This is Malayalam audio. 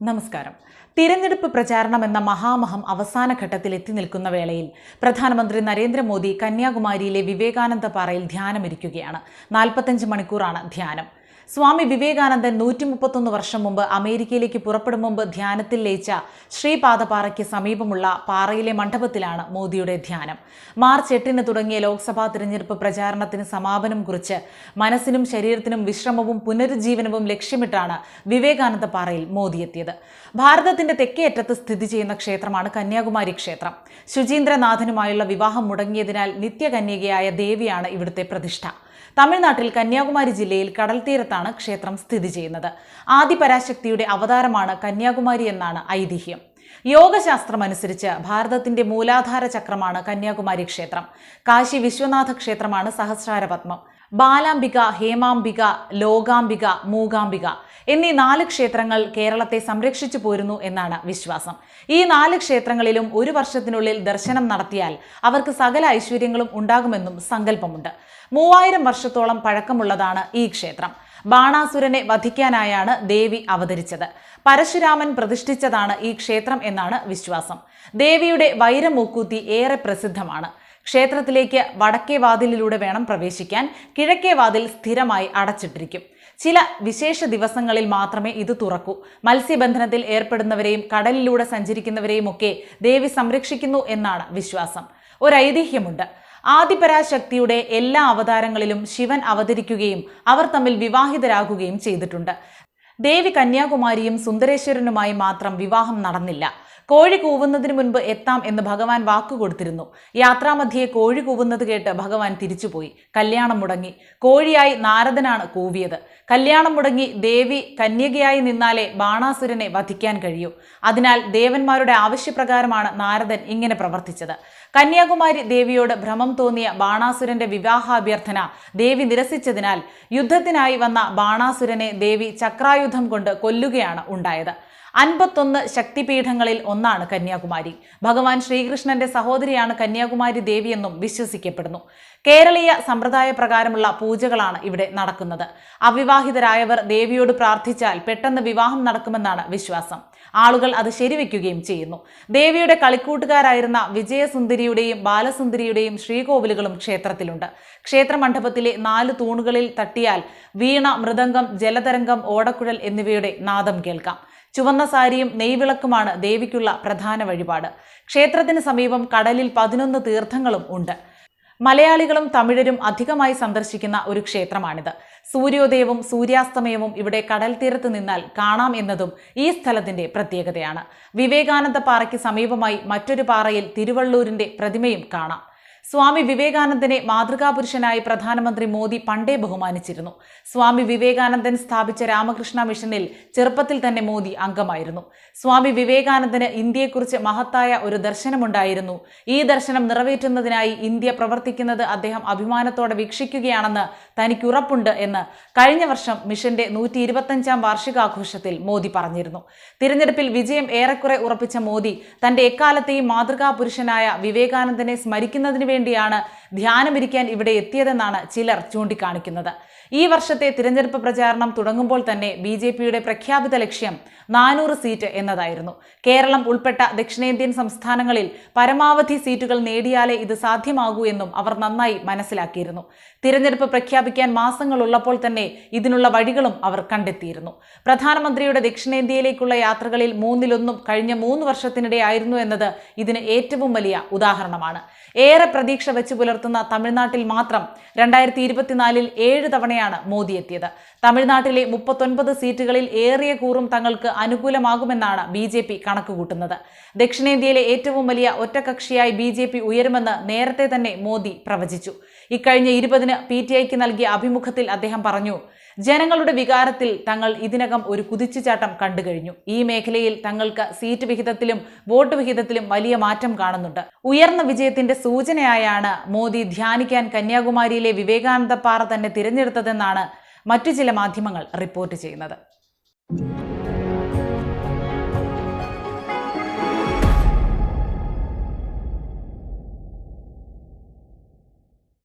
നമസ്കാരം. തിരഞ്ഞെടുപ്പ് പ്രചാരണം എന്ന മഹാമഹം അവസാന ഘട്ടത്തിൽ എത്തി നിൽക്കുന്ന വേളയിൽ പ്രധാനമന്ത്രി നരേന്ദ്രമോദി കന്യാകുമാരിയിലെ വിവേകാനന്ദ പാറയിൽ ധ്യാനമിരിക്കുകയാണ്. നാൽപ്പത്തഞ്ച് മണിക്കൂറാണ് ധ്യാനം. സ്വാമി വിവേകാനന്ദൻ നൂറ്റി മുപ്പത്തൊന്ന് വർഷം മുമ്പ് അമേരിക്കയിലേക്ക് പുറപ്പെടും മുമ്പ് ധ്യാനത്തിൽ ലയിച്ച ശ്രീപാദപാറയ്ക്ക് സമീപമുള്ള പാറയിലെ മണ്ഡപത്തിലാണ് മോദിയുടെ ധ്യാനം. മാർച്ച് എട്ടിന് തുടങ്ങിയ ലോക്സഭാ തിരഞ്ഞെടുപ്പ് പ്രചാരണത്തിന് സമാപനം കുറിച്ച് മനസ്സിനും ശരീരത്തിനും വിശ്രമവും പുനരുജ്ജീവനവും ലക്ഷ്യമിട്ടാണ് വിവേകാനന്ദ പാറയിൽ മോദി എത്തിയത്. ഭാരതത്തിന്റെ തെക്കേ അറ്റത്ത് സ്ഥിതി ചെയ്യുന്ന ക്ഷേത്രമാണ് കന്യാകുമാരി ക്ഷേത്രം. ശുചീന്ദ്രനാഥനുമായുള്ള വിവാഹം മുടങ്ങിയതിനാൽ നിത്യകന്യകയായ ദേവിയാണ് ഇവിടുത്തെ പ്രതിഷ്ഠ. തമിഴ്നാട്ടിൽ കന്യാകുമാരി ജില്ലയിൽ കടൽ തീരത്താണ് ക്ഷേത്രം സ്ഥിതി ചെയ്യുന്നത്. ആദിപരാശക്തിയുടെ അവതാരമാണ് കന്യാകുമാരി എന്നാണ് ഐതിഹ്യം. യോഗശാസ്ത്രം അനുസരിച്ച് ഭാരതത്തിന്റെ മൂലാധാര ചക്രമാണ് കന്യാകുമാരി ക്ഷേത്രം. കാശി വിശ്വനാഥ ക്ഷേത്രമാണ് സഹസ്രാര പത്മം ബാലാംബിക ഹേമാംബിക ലോകാംബിക മൂകാംബിക എന്നീ നാല് ക്ഷേത്രങ്ങൾ കേരളത്തെ സംരക്ഷിച്ചു പോരുന്നു എന്നാണ് വിശ്വാസം. ഈ നാല് ക്ഷേത്രങ്ങളിലും ഒരു വർഷത്തിനുള്ളിൽ ദർശനം നടത്തിയാൽ അവർക്ക് സകല ഐശ്വര്യങ്ങളും ഉണ്ടാകുമെന്നും സങ്കല്പമുണ്ട്. മൂവായിരം വർഷത്തോളം പഴക്കമുള്ളതാണ് ഈ ക്ഷേത്രം. ബാണാസുരനെ വധിക്കാനായാണ് ദേവി അവതരിച്ചത്. പരശുരാമൻ പ്രതിഷ്ഠിച്ചതാണ് ഈ ക്ഷേത്രം എന്നാണ് വിശ്വാസം. ദേവിയുടെ വൈരമൂക്കൂത്തി ഏറെ പ്രസിദ്ധമാണ്. ക്ഷേത്രത്തിലേക്ക് വടക്കേ വാതിലിലൂടെ വേണം പ്രവേശിക്കാൻ. കിഴക്കേ വാതിൽ സ്ഥിരമായി അടച്ചിട്ടിരിക്കും. ചില വിശേഷ ദിവസങ്ങളിൽ മാത്രമേ ഇത് തുറക്കൂ. മത്സ്യബന്ധനത്തിൽ ഏർപ്പെടുന്നവരെയും കടലിലൂടെ സഞ്ചരിക്കുന്നവരെയും ഒക്കെ ദേവി സംരക്ഷിക്കുന്നു എന്നാണ് വിശ്വാസം. ഒരു ഐതിഹ്യമുണ്ട് ആദിപരാശക്തിയുടെ എല്ലാ അവതാരങ്ങളിലും ശിവൻ അവതരിക്കുകയും അവർ തമ്മിൽ വിവാഹിതരാകുകയും ചെയ്തിട്ടുണ്ട്. ദേവി കന്യാകുമാരിയും സുന്ദരേശ്വരനുമായി മാത്രം വിവാഹം നടന്നില്ല. കോഴി കൂവുന്നതിന് മുൻപ് എത്താം എന്ന് ഭഗവാൻ വാക്കുകൊടുത്തിരുന്നു യാത്രാമധ്യയെ കോഴി കൂവുന്നത് കേട്ട് ഭഗവാൻ തിരിച്ചുപോയി. കല്യാണം മുടങ്ങി. കോഴിയായി നാരദനാണ് കൂവിയത്. കല്യാണം മുടങ്ങി ദേവി കന്യകയായി നിന്നാലേ ബാണാസുരനെ വധിക്കാൻ കഴിയൂ. അതിനാൽ ദേവന്മാരുടെ ആവശ്യപ്രകാരമാണ് നാരദൻ ഇങ്ങനെ പ്രവർത്തിച്ചത്. കന്യാകുമാരി ദേവിയോട് ഭ്രമം തോന്നിയ ബാണാസുരന്റെ വിവാഹാഭ്യർത്ഥന ദേവി നിരസിച്ചതിനാൽ യുദ്ധത്തിനായി വന്ന ബാണാസുരനെ ദേവി ചക്രായുധം കൊണ്ട് കൊല്ലുകയാണ് ഉണ്ടായത്. അൻപത്തൊന്ന് ശക്തിപീഠങ്ങളിൽ ഒന്നാണ് കന്യാകുമാരി. ഭഗവാൻ ശ്രീകൃഷ്ണന്റെ സഹോദരിയാണ് കന്യാകുമാരി ദേവിയെന്നും വിശ്വസിക്കപ്പെടുന്നു. കേരളീയ സമ്പ്രദായ പ്രകാരമുള്ള പൂജകളാണ് ഇവിടെ നടക്കുന്നത്. അവിവാഹിതരായവർ ദേവിയോട് പ്രാർത്ഥിച്ചാൽ പെട്ടെന്ന് വിവാഹം നടക്കുമെന്നാണ് വിശ്വാസം. ആളുകൾ അത് ശരിവെക്കുകയും ചെയ്യുന്നു. ദേവിയുടെ കളിക്കൂട്ടുകാരായിരുന്ന വിജയസുന്ദരിയുടെയും ബാലസുന്ദരിയുടെയും ശ്രീകോവിലുകളും ക്ഷേത്രത്തിലുണ്ട്. ക്ഷേത്രമണ്ഡപത്തിലെ നാല് തൂണുകളിൽ തട്ടിയാൽ വീണ മൃദംഗം ജലതരംഗം ഓടക്കുഴൽ എന്നിവയുടെ നാദം കേൾക്കാം. ചുവന്ന സാരിയും നെയ്വിളക്കുമാണ് ദേവിക്കുള്ള പ്രധാന വഴിപാട്. ക്ഷേത്രത്തിന് സമീപം കടലിൽ പതിനൊന്ന് തീർത്ഥങ്ങളും ഉണ്ട്. മലയാളികളും തമിഴരും അധികമായി സന്ദർശിക്കുന്ന ഒരു ക്ഷേത്രമാണിത്. സൂര്യോദയവും സൂര്യാസ്തമയവും ഇവിടെ കടൽ തീരത്ത് നിന്നാൽ കാണാം എന്നതും ഈ സ്ഥലത്തിന്റെ പ്രത്യേകതയാണ്. വിവേകാനന്ദ പാറയ്ക്ക് സമീപമായി മറ്റൊരു പാറയിൽ തിരുവള്ളൂരിന്റെ പ്രതിമയും കാണാം. സ്വാമി വിവേകാനന്ദനെ മാതൃകാപുരുഷനായി പ്രധാനമന്ത്രി മോദി പണ്ടേ ബഹുമാനിച്ചിരുന്നു. സ്വാമി വിവേകാനന്ദൻ സ്ഥാപിച്ച രാമകൃഷ്ണ മിഷനിൽ ചെറുപ്പത്തിൽ തന്നെ മോദി അംഗമായിരുന്നു. സ്വാമി വിവേകാനന്ദന് ഇന്ത്യയെക്കുറിച്ച് മഹത്തായ ഒരു ദർശനമുണ്ടായിരുന്നു. ഈ ദർശനം നിറവേറ്റുന്നതിനായി ഇന്ത്യ പ്രവർത്തിക്കുന്നത് അദ്ദേഹം അഭിമാനത്തോടെ വീക്ഷിക്കുകയാണെന്ന് തനിക്ക് ഉറപ്പുണ്ട് എന്ന് കഴിഞ്ഞ വർഷം മിഷന്റെ നൂറ്റി ഇരുപത്തഞ്ചാം വാർഷികാഘോഷത്തിൽ മോദി പറഞ്ഞിരുന്നു. തിരഞ്ഞെടുപ്പിൽ വിജയം ഏറെക്കുറെ ഉറപ്പിച്ച മോദി തന്റെ എക്കാലത്തെയും മാതൃകാപുരുഷനായ വിവേകാനന്ദനെ സ്മരിക്കുന്നതിന് വേണ്ടിയാണ് ധ്യാനമിരിക്കാൻ ഇവിടെ എത്തിയതെന്നാണ് ചിലർ ചൂണ്ടിക്കാണിക്കുന്നത്. ഈ വർഷത്തെ തിരഞ്ഞെടുപ്പ് പ്രചാരണം തുടങ്ങുമ്പോൾ തന്നെ ബി ജെ പിയുടെ പ്രഖ്യാപിത ലക്ഷ്യം നാനൂറ് സീറ്റ് എന്നതായിരുന്നു. കേരളം ഉൾപ്പെട്ട ദക്ഷിണേന്ത്യൻ സംസ്ഥാനങ്ങളിൽ പരമാവധി സീറ്റുകൾ നേടിയാലേ ഇത് സാധ്യമാകൂ എന്നും അവർ നന്നായി മനസ്സിലാക്കിയിരുന്നു. തിരഞ്ഞെടുപ്പ് പ്രഖ്യാപിക്കാൻ മാസങ്ങളുള്ളപ്പോൾ തന്നെ ഇതിനുള്ള വഴികളും അവർ കണ്ടെത്തിയിരുന്നു. പ്രധാനമന്ത്രിയുടെ ദക്ഷിണേന്ത്യയിലേക്കുള്ള യാത്രകളിൽ മൂന്നിലൊന്നും കഴിഞ്ഞ മൂന്ന് വർഷത്തിനിടെ ആയിരുന്നു എന്നത് ഇതിന് ഏറ്റവും വലിയ ഉദാഹരണമാണ്. ഏറെ പ്രതീക്ഷ വെച്ച് പുലർത്തുന്ന തമിഴ്നാട്ടിൽ മാത്രം രണ്ടായിരത്തി ഇരുപത്തിനാലിൽ ഏഴ് തവണയാണ് മോദി എത്തിയത്. തമിഴ്നാട്ടിലെ മുപ്പത്തൊൻപത് സീറ്റുകളിൽ ഏറിയ കൂറും തങ്ങൾക്ക് അനുകൂലമാകുമെന്നാണ് ബി ജെ പി കണക്കുകൂട്ടുന്നത്. ദക്ഷിണേന്ത്യയിലെ ഏറ്റവും വലിയ ഒറ്റകക്ഷിയായി ബി ജെ പി ഉയരുമെന്ന് നേരത്തെ തന്നെ മോദി പ്രവചിച്ചു. ഇക്കഴിഞ്ഞ ഇരുപതിന് പി ടി ഐക്ക് നൽകിയ അഭിമുഖത്തിൽ അദ്ദേഹം പറഞ്ഞു ജനങ്ങളുടെ വികാരത്തിൽ തങ്ങൾ ഇതിനകം ഒരു കുതിച്ചുചാട്ടം കണ്ടു കഴിഞ്ഞു ഈ മേഖലയിൽ തങ്ങൾക്ക് സീറ്റ് വിഹിതത്തിലും വോട്ട് വിഹിതത്തിലും വലിയ മാറ്റം കാണുന്നുണ്ട്. ഉയർന്ന വിജയത്തിന്റെ സൂചനയായാണ് മോദി ധ്യാനിക്കാൻ കന്യാകുമാരിയിലെ വിവേകാനന്ദ പാറ തന്നെ തിരഞ്ഞെടുത്തതെന്നാണ് മറ്റു ചില മാധ്യമങ്ങൾ റിപ്പോർട്ട് ചെയ്യുന്നത്.